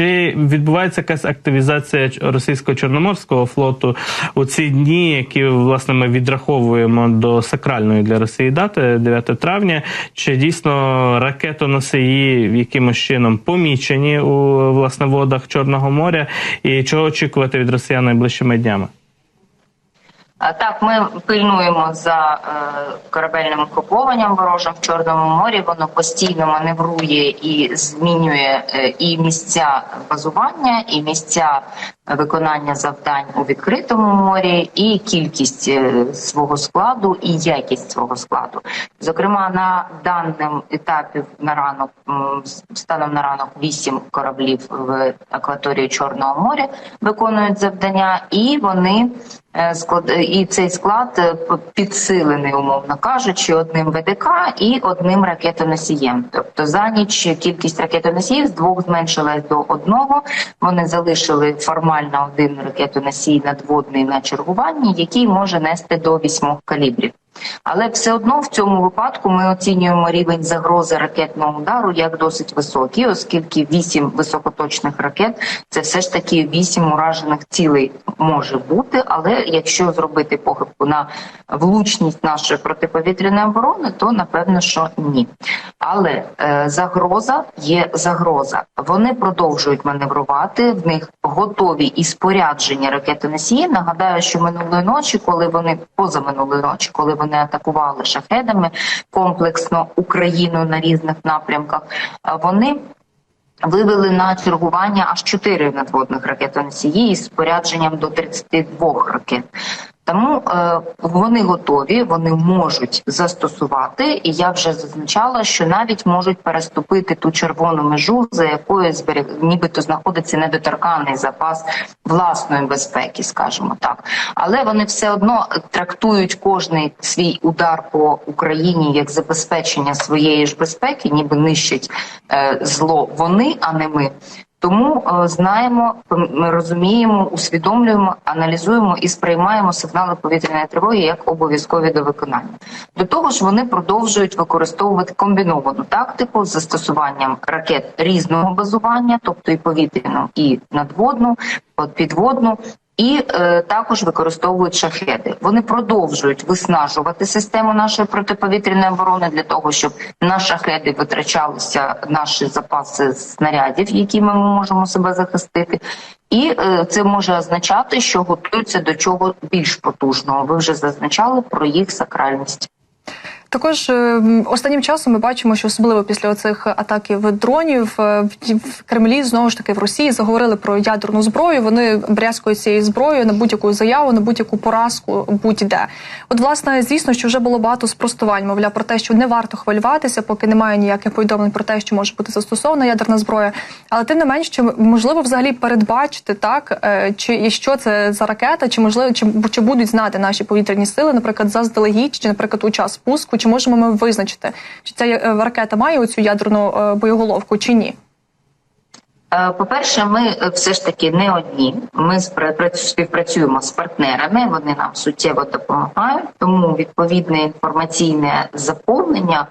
Чи відбувається якась активізація російського чорноморського флоту у ці дні, які власне ми відраховуємо до сакральної для Росії дати 9 травня? Чи дійсно ракетоносії якимось чином помічені у власне водах Чорного моря? І чого очікувати від росіян найближчими днями? Так, ми пильнуємо за е, корабельним окупованням ворожим в Чорному морі. Воно постійно маневрує і змінює е, і місця базування, і місця виконання завдань у відкритому морі, і кількість е, свого складу, і якість свого складу. Зокрема, на даному етапі на ранок станом на ранок вісім кораблів в акваторії Чорного моря виконують завдання, і вони е, склад і цей склад е, підсилений, умовно кажучи, одним ВДК і одним ракетоносієм. Тобто за ніч кількість ракетоносіїв з двох зменшилась до одного. Вони залишили формально один ракетоносій надводний на чергуванні, який може нести до вісьмох калібрів. Але все одно в цьому випадку ми оцінюємо рівень загрози ракетного удару як досить високий, оскільки вісім високоточних ракет це все ж таки вісім уражених цілей може бути. Але якщо зробити похибку на влучність нашої протиповітряної оборони, то напевно, що ні. Але е, загроза є загроза. Вони продовжують маневрувати. В них готові і споряджені ракетоносії. Нагадаю, що минулої ночі, коли вони позаминулої ночі, коли вони атакували шахедами комплексно Україну на різних напрямках, вони вивели на чергування аж чотири надводних ракетоносії із спорядженням до 32 ракет. Тому е, вони готові, вони можуть застосувати, і я вже зазначала, що навіть можуть переступити ту червону межу, за якою зберіг, нібито знаходиться недоторканий запас власної безпеки, скажімо так. Але вони все одно трактують кожний свій удар по Україні як забезпечення своєї ж безпеки, ніби нищать е, зло вони, а не ми. Тому е, знаємо, ми розуміємо, усвідомлюємо, аналізуємо і сприймаємо сигнали повітряної тривоги як обов'язкові до виконання. До того ж, вони продовжують використовувати комбіновану тактику з застосуванням ракет різного базування, тобто і повітряну, і надводну, підводну. І е, також використовують шахеди. Вони продовжують виснажувати систему нашої протиповітряної оборони для того, щоб на шахеди витрачалися наші запаси снарядів, якими ми можемо себе захистити. І е, це може означати, що готуються до чого більш потужного. Ви вже зазначали про їх сакральність. Також е, останнім часом ми бачимо, що особливо після оцих атаків дронів е, в- в Кремлі знову ж таки в Росії заговорили про ядерну зброю. Вони брязкують цією зброєю на будь-яку заяву, на будь-яку поразку, будь-де. От, власне, звісно, що вже було багато спростувань, мовляв, про те, що не варто хвилюватися, поки немає ніяких повідомлень про те, що може бути застосована ядерна зброя. Але тим не менш, чи можливо взагалі передбачити так, е, чи і що це за ракета, чи можливо, чи, чи будуть знати наші повітряні сили, наприклад, заздалегідь, чи, наприклад, у час пуску, чи можемо ми визначити, чи ця е, ракета має оцю ядерну е, боєголовку, чи ні? Е, По-перше, ми все ж таки не одні. Ми співпрацюємо з партнерами. Вони нам суттєво допомагають. Тому відповідне інформаційне заповнення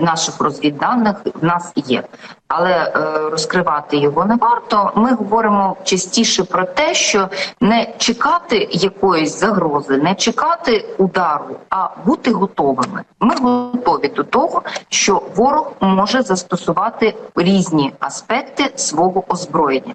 наших розвідданих в нас є. Але е, розкривати його не варто. Ми говоримо частіше про те, що не чекати якоїсь загрози, не чекати удару, а бути готовими. Ми готові до того, що ворог може застосувати різні аспекти свого озброєння.